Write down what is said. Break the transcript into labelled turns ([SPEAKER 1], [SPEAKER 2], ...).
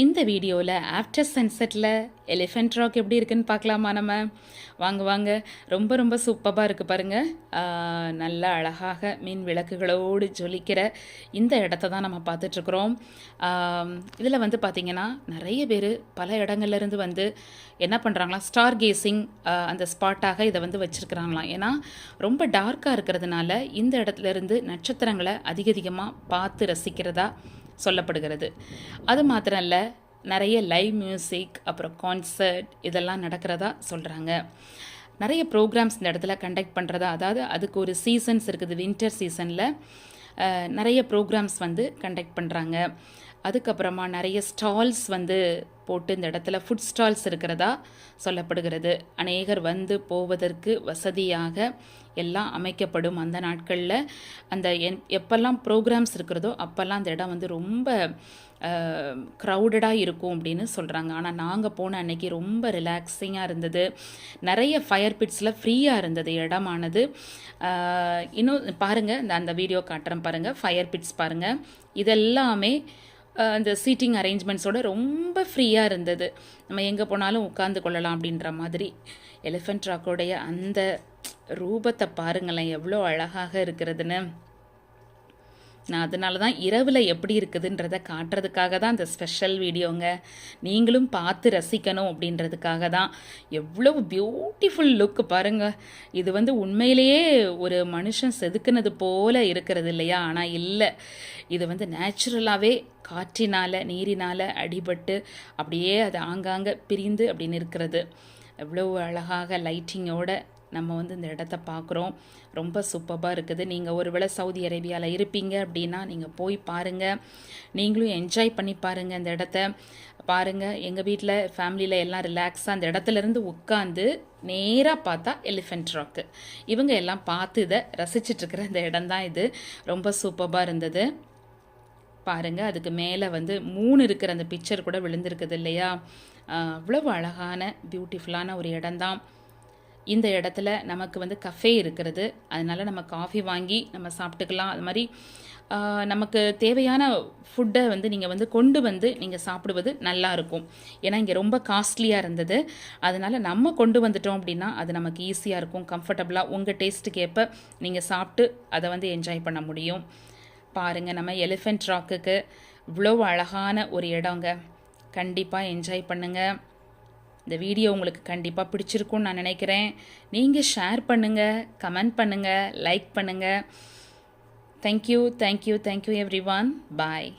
[SPEAKER 1] இந்த வீடியோவில் after சன்செட்டில் elephant rock எப்படி இருக்குன்னு பார்க்கலாமா நம்ம? வாங்க வாங்க. ரொம்ப ரொம்ப சூப்பராக இருக்குது பாருங்கள் நல்ல அழகாக மீன் விளக்குகளோடு ஜொலிக்கிற இந்த இடத்த தான் நம்ம பார்த்துட்ருக்குறோம். இதில் வந்து பார்த்திங்கன்னா நிறைய பேர் பல இடங்கள்லேருந்து வந்து என்ன பண்ணுறாங்களா ஸ்டார் கேசிங் அந்த ஸ்பாட்டாக இதை வந்து வச்சுருக்குறாங்களாம். ஏன்னா ரொம்ப டார்க்காக இருக்கிறதுனால இந்த இடத்துல இருந்து நட்சத்திரங்களை அதிக அதிகமாக பார்த்து ரசிக்கிறதா சொல்லப்படுகிறது. அது மாத்திரம் இல்லை நிறைய லைவ் மியூசிக் அப்புறம் கான்சர்ட் இதெல்லாம் நடக்கிறதா சொல்கிறாங்க நிறைய ப்ரோக்ராம்ஸ் இந்த இடத்துல கண்டக்ட் பண்ணுறதா அதாவது அதுக்கு ஒரு சீசன்ஸ் இருக்குது வின்டர் சீசனில் நிறைய ப்ரோக்ராம்ஸ் வந்து கண்டக்ட் பண்ணுறாங்க அதுக்கப்புறமா நிறைய ஸ்டால்ஸ் வந்து போட்டு இந்த இடத்துல ஃபுட் ஸ்டால்ஸ் இருக்கிறதா சொல்லப்படுகிறது. அநேகர் வந்து போவதற்கு வசதியாக எல்லாம் அமைக்கப்படும் அந்த நாட்களில். அந்த என் எப்பெல்லாம் ப்ரோக்ராம்ஸ் இருக்கிறதோ அப்போல்லாம் அந்த இடம் வந்து ரொம்ப க்ரௌடடாக இருக்கும் அப்படின்னு சொல்கிறாங்க ஆனால் நாங்கள் போன அன்னைக்கு ரொம்ப ரிலாக்ஸிங்காக இருந்தது. நிறைய ஃபயர் பிட்ஸில் ஃப்ரீயாக இருந்தது இடமானது. இன்னும் பாருங்கள் இந்த அந்த வீடியோ காட்டுறேன் பாருங்கள் ஃபயர் பிட்ஸ் பாருங்கள் இதெல்லாமே அந்த சீட்டிங் அரேஞ்ச்மெண்ட்ஸோட ரொம்ப ஃப்ரீயாக இருந்தது. நம்ம எங்கே போனாலும் உட்காந்து கொள்ளலாம் அப்படின்ற மாதிரி. எலிஃபென்ட் ராக்கோடைய அந்த ரூபத்தை பாருங்களேன் எவ்வளோ அழகாக இருக்கிறதுன்னு. நான் அதனால தான் இரவில் எப்படி இருக்குதுன்றத காட்டுறதுக்காக தான் இந்த ஸ்பெஷல் வீடியோங்க நீங்களும் பார்த்து ரசிக்கணும் அப்படின்றதுக்காக தான். எவ்வளோ பியூட்டிஃபுல் லுக் பாருங்கள் இது வந்து உண்மையிலேயே ஒரு மனுஷன் செதுக்குனது போல இருக்கிறது இல்லையா? ஆனால் இல்லை. இது வந்து நேச்சுரலாகவே காற்றினால் நீரினால் அடிபட்டு அப்படியே அது ஆங்காங்கே பிரிந்து அப்படின்னு இருக்கிறது எவ்வளோ அழகாக லைட்டிங்கோட நம்ம வந்து இந்த இடத்த பார்க்குறோம். ரொம்ப சூப்பராக இருக்குது. நீங்கள் ஒருவேளை சவுதி அரேபியாவில் இருப்பீங்க அப்படின்னா நீங்கள் போய் பாருங்கள் நீங்களும் என்ஜாய் பண்ணி பாருங்கள் இந்த இடத்த. பாருங்கள் எங்கள் வீட்டில் ஃபேமிலியில் எல்லாம் ரிலாக்ஸாக அந்த இடத்துலேருந்து உட்காந்து நேராக பார்த்தா எலிஃபென்ட் ராக்கு இவங்க எல்லாம் பார்த்து இதை ரசிச்சிட்ருக்கிற இந்த இடம் தான் இது. ரொம்ப சூப்பராக இருந்தது. பாருங்கள் அதுக்கு மேலே வந்து மூணு இருக்கிற அந்த பிக்சர் கூட விழுந்திருக்குது இல்லையா? அவ்வளவு அழகான பியூட்டிஃபுல்லான ஒரு இடம்தான் இந்த இடத்துல நமக்கு வந்து கஃபே இருக்கிறது. அதனால் நம்ம காஃபி வாங்கி நம்ம சாப்பிட்டுக்கலாம். அது மாதிரி நமக்கு தேவையான ஃபுட்டை வந்து நீங்கள் வந்து கொண்டு வந்து நீங்கள் சாப்பிடுவது நல்லா இருக்கும். ஏன்னா இங்கே ரொம்ப காஸ்ட்லியாக இருந்தது. அதனால் நம்ம கொண்டு வந்துட்டோம் அப்படின்னா அது நமக்கு ஈஸியாக இருக்கும். கம்ஃபர்டபுளாக உங்கள் டேஸ்ட்டுக்கு ஏற்ப நீங்கள் சாப்பிட்டு அதை வந்து என்ஜாய் பண்ண முடியும். பாருங்கள் நம்ம எலிஃபெண்ட் ராக்குக்கு இவ்வளோ அழகான ஒரு இடங்க. கண்டிப்பாக என்ஜாய் பண்ணுங்கள் இந்த வீடியோ உங்களுக்கு கண்டிப்பாக பிடிச்சிருக்கும்னு நான் நினைக்கிறேன். நீங்கள் ஷேர் பண்ணுங்கள் கமெண்ட் பண்ணுங்கள் லைக் பண்ணுங்கள் thank you thank you thank you everyone bye